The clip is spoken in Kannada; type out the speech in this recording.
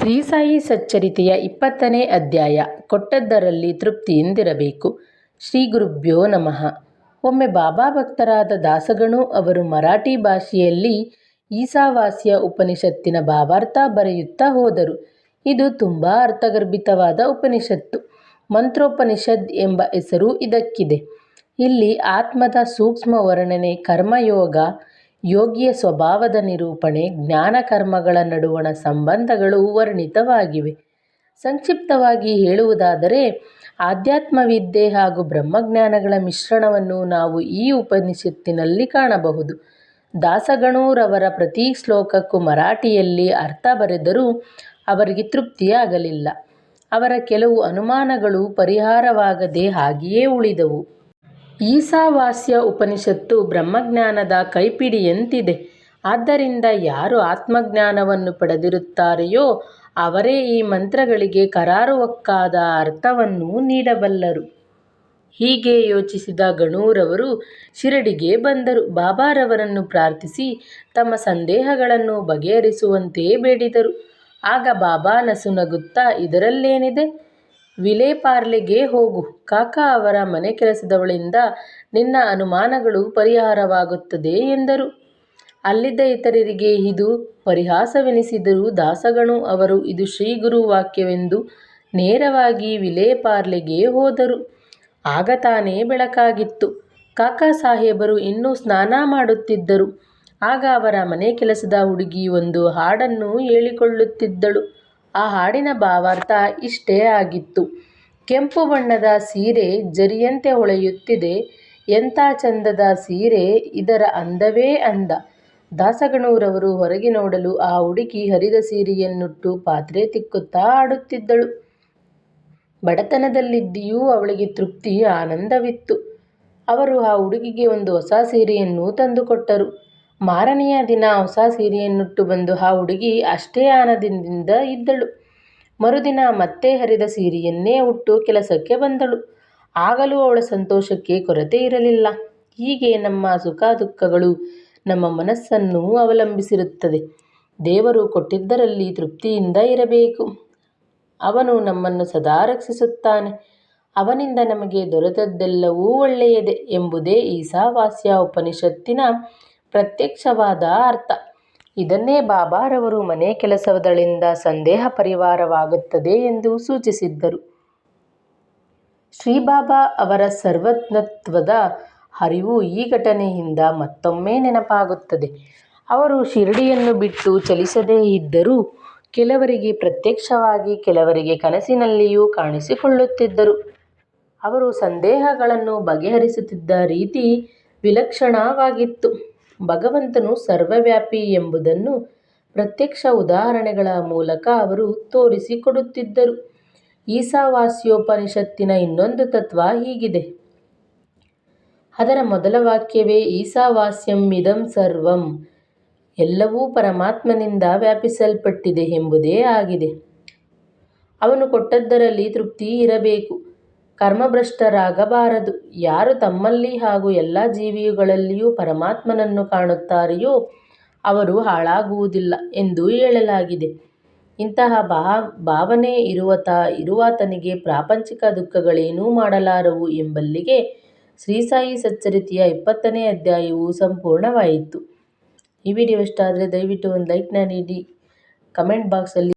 ಶ್ರೀ ಸಾಯಿ ಸಚ್ಚರಿತೆಯ ಇಪ್ಪತ್ತನೇ ಅಧ್ಯಾಯ ಕೊಟ್ಟದ್ದರಲ್ಲಿ ತೃಪ್ತಿಯಿಂದಿರಬೇಕು ಶ್ರೀ ಗುರುಭ್ಯೋ ನಮಃ ಒಮ್ಮೆ ಬಾಬಾ ಭಕ್ತರಾದ ದಾಸಗಣು ಅವರು ಮರಾಠಿ ಭಾಷೆಯಲ್ಲಿ ಈಸಾವಾಸ್ಯ ಉಪನಿಷತ್ತಿನ ಭಾವಾರ್ಥ ಬರೆಯುತ್ತಾ ಹೋದರು. ಇದು ತುಂಬ ಅರ್ಥಗರ್ಭಿತವಾದ ಉಪನಿಷತ್ತು. ಮಂತ್ರೋಪನಿಷದ್ ಎಂಬ ಹೆಸರು ಇದಕ್ಕಿದೆ. ಇಲ್ಲಿ ಆತ್ಮದ ಸೂಕ್ಷ್ಮ ವರ್ಣನೆ, ಕರ್ಮಯೋಗ, ಯೋಗಿಯ ಸ್ವಭಾವದ ನಿರೂಪಣೆ, ಜ್ಞಾನಕರ್ಮಗಳ ನಡುವಣ ಸಂಬಂಧಗಳು ವರ್ಣಿತವಾಗಿವೆ. ಸಂಕ್ಷಿಪ್ತವಾಗಿ ಹೇಳುವುದಾದರೆ ಆಧ್ಯಾತ್ಮವಿದ್ಯೆ ಹಾಗೂ ಬ್ರಹ್ಮಜ್ಞಾನಗಳ ಮಿಶ್ರಣವನ್ನು ನಾವು ಈ ಉಪನಿಷತ್ತಿನಲ್ಲಿ ಕಾಣಬಹುದು. ದಾಸಗಣೂರವರ ಪ್ರತಿ ಶ್ಲೋಕಕ್ಕೂ ಮರಾಠಿಯಲ್ಲಿ ಅರ್ಥ ಬರೆದರೂ ಅವರಿಗೆ ತೃಪ್ತಿಯಾಗಲಿಲ್ಲ. ಅವರ ಕೆಲವು ಅನುಮಾನಗಳು ಪರಿಹಾರವಾಗದೆ ಹಾಗೆಯೇ ಉಳಿದವು. ಈಶಾವಾಸ್ಯ ಉಪನಿಷತ್ತು ಬ್ರಹ್ಮಜ್ಞಾನದ ಕೈಪಿಡಿಯಂತಿದೆ. ಆದ್ದರಿಂದ ಯಾರು ಆತ್ಮಜ್ಞಾನವನ್ನು ಪಡೆದಿರುತ್ತಾರೆಯೋ ಅವರೇ ಈ ಮಂತ್ರಗಳಿಗೆ ಕರಾರುವಕ್ಕಾದ ಅರ್ಥವನ್ನು ನೀಡಬಲ್ಲರು. ಹೀಗೆ ಯೋಚಿಸಿದ ಗಣೂರವರು ಶಿರಡಿಗೆ ಬಂದರು. ಬಾಬಾರವರನ್ನು ಪ್ರಾರ್ಥಿಸಿ ತಮ್ಮ ಸಂದೇಹಗಳನ್ನು ಬಗೆಹರಿಸುವಂತೆ ಬೇಡಿದರು. ಆಗ ಬಾಬಾ ನಸುನಗುತ್ತಾ ಇದರಲ್ಲೇನಿದೆ, ವಿಲೇಪಾರ್ಲೆಗೆ ಹೋಗು. ಕಾಕಾ ಅವರ ಮನೆ ಕೆಲಸದವಳಿಂದ ನಿನ್ನ ಅನುಮಾನಗಳು ಪರಿಹಾರವಾಗುತ್ತದೆ ಎಂದರು. ಅಲ್ಲಿದ್ದ ಇತರರಿಗೆ ಇದು ಪರಿಹಾಸವೆನಿಸಿದರೂ ದಾಸಗಣು ಅವರು ಇದು ಶ್ರೀಗುರು ವಾಕ್ಯವೆಂದು ನೇರವಾಗಿ ವಿಲೇಪಾರ್ಲೆಗೆ ಹೋದರು. ಆಗ ತಾನೇ ಬೆಳಕಾಗಿತ್ತು. ಕಾಕಾ ಸಾಹೇಬರು ಇನ್ನೂ ಸ್ನಾನ ಮಾಡುತ್ತಿದ್ದರು. ಆಗ ಅವರ ಮನೆ ಕೆಲಸದ ಹುಡುಗಿ ಒಂದು ಹಾಡನ್ನು ಹೇಳಿಕೊಳ್ಳುತ್ತಿದ್ದಳು. ಆ ಹಾಡಿನ ಭಾವಾರ್ಥ ಇಷ್ಟೇ ಆಗಿತ್ತು ಕೆಂಪು ಬಣ್ಣದ ಸೀರೆ ಜರಿಯಂತೆ ಹೊಳೆಯುತ್ತಿದೆ. ಎಂಥ ಚಂದದ ಸೀರೆ ಇದರ ಅಂದವೇ ಅಂದ. ದಾಸಗಣೂರವರು ಹೊರಗೆ ನೋಡಲು ಆ ಹುಡುಗಿ ಹರಿದ ಸೀರೆಯನ್ನುಟ್ಟು ಪಾತ್ರೆ ತಿಕ್ಕುತ್ತಾ ಆಡುತ್ತಿದ್ದಳು ಬಡತನದಲ್ಲಿದ್ದೀಯೂ ಅವಳಿಗೆ ತೃಪ್ತಿ, ಆನಂದವಿತ್ತು. ಅವರು ಆ ಹುಡುಗಿಗೆ ಒಂದು ಹೊಸ ಸೀರೆಯನ್ನು ತಂದುಕೊಟ್ಟರು. ಮಾರನೆಯ ದಿನ ಹೊಸ ಸೀರೆಯನ್ನುಟ್ಟು ಬಂದು ಆ ಹುಡುಗಿ ಅಷ್ಟೇ ಆನಂದದಿಂದ ಇದ್ದಳು. ಮರುದಿನ ಮತ್ತೆ ಹರಿದ ಸೀರೆಯನ್ನೇ ಉಟ್ಟು ಕೆಲಸಕ್ಕೆ ಬಂದಳು. ಆಗಲೂ ಅವಳ ಸಂತೋಷಕ್ಕೆ ಕೊರತೆ ಇರಲಿಲ್ಲ ಹೀಗೆ ನಮ್ಮ ಸುಖ-ದುಃಖಗಳು ನಮ್ಮ ಮನಸ್ಸನ್ನು ಅವಲಂಬಿಸಿರುತ್ತದೆ. ದೇವರು ಕೊಟ್ಟಿದ್ದರಲ್ಲಿ ತೃಪ್ತಿಯಿಂದ ಇರಬೇಕು. ಅವನು ನಮ್ಮನ್ನು ಸದಾ ರಕ್ಷಿಸುತ್ತಾನೆ. ಅವನಿಂದ ನಮಗೆ ದೊರೆತದ್ದೆಲ್ಲವೂ ಒಳ್ಳೆಯದೇ ಎಂಬುದೇ ಈಸಾವಾಸ್ಯ ಉಪನಿಷತ್ತಿನ ಪ್ರತ್ಯಕ್ಷವಾದ ಅರ್ಥ. ಇದನ್ನೇ ಬಾಬಾರವರು ಮನೆ ಕೆಲಸದಳಿಂದ ಸಂದೇಹ ಪರಿವಾರವಾಗುತ್ತದೆ ಎಂದು ಸೂಚಿಸಿದ್ದರು. ಶ್ರೀಬಾಬಾ ಅವರ ಸರ್ವಜ್ಞತ್ವದ ಹರಿವು ಈ ಘಟನೆಯಿಂದ ಮತ್ತೊಮ್ಮೆ ನೆನಪಾಗುತ್ತದೆ. ಅವರು ಶಿರಡಿಯನ್ನು ಬಿಟ್ಟು ಚಲಿಸದೇ ಇದ್ದರೂ ಕೆಲವರಿಗೆ ಪ್ರತ್ಯಕ್ಷವಾಗಿ ಕೆಲವರಿಗೆ ಕನಸಿನಲ್ಲಿಯೂ ಕಾಣಿಸಿಕೊಳ್ಳುತ್ತಿದ್ದರು. ಅವರು ಸಂದೇಹಗಳನ್ನು ಬಗೆಹರಿಸುತ್ತಿದ್ದ ರೀತಿ ವಿಲಕ್ಷಣವಾಗಿತ್ತು. ಭಗವಂತನು ಸರ್ವವ್ಯಾಪಿ ಎಂಬುದನ್ನು ಪ್ರತ್ಯಕ್ಷ ಉದಾಹರಣೆಗಳ ಮೂಲಕ ಅವರು ತೋರಿಸಿಕೊಡುತ್ತಿದ್ದರು. ಈಸಾವಾಸ್ಯೋಪನಿಷತ್ತಿನ ಇನ್ನೊಂದು ತತ್ವ ಹೀಗಿದೆ. ಅದರ ಮೊದಲ ವಾಕ್ಯವೇ ಈಸಾವಾಸ್ಯಂ ಇದಂ ಸರ್ವಂ ಎಲ್ಲವೂ ಪರಮಾತ್ಮನಿಂದ ವ್ಯಾಪಿಸಲ್ಪಟ್ಟಿದೆ ಎಂಬುದೇ ಆಗಿದೆ. ಅವನು ಕೊಟ್ಟದ್ದರಲ್ಲಿ ತೃಪ್ತಿ ಇರಬೇಕು. ಕರ್ಮಭ್ರಷ್ಟರಾಗಬಾರದು. ಯಾರು ತಮ್ಮಲ್ಲಿ ಹಾಗೂ ಎಲ್ಲ ಜೀವಿಗಳಲ್ಲಿಯೂ ಪರಮಾತ್ಮನನ್ನು ಕಾಣುತ್ತಾರೆಯೋ ಅವರು ಹಾಳಾಗುವುದಿಲ್ಲ ಎಂದು ಹೇಳಲಾಗಿದೆ. ಇಂತಹ ಭಾವನೆ ಇರುವತ ಇರುವಾತನಿಗೆ ಪ್ರಾಪಂಚಿಕ ದುಃಖಗಳೇನೂ ಮಾಡಲಾರವು ಎಂಬಲ್ಲಿಗೆ ಶ್ರೀ ಸಾಯಿ ಸಚ್ಚರಿತೆಯ ಇಪ್ಪತ್ತನೇ ಅಧ್ಯಾಯವು ಸಂಪೂರ್ಣವಾಯಿತು. ಈ ವಿಡಿಯೋ ಇಷ್ಟ ಆದರೆ ದಯವಿಟ್ಟು ಒಂದು ಲೈಕ್ನ ನೀಡಿ ಕಮೆಂಟ್ ಬಾಕ್ಸಲ್ಲಿ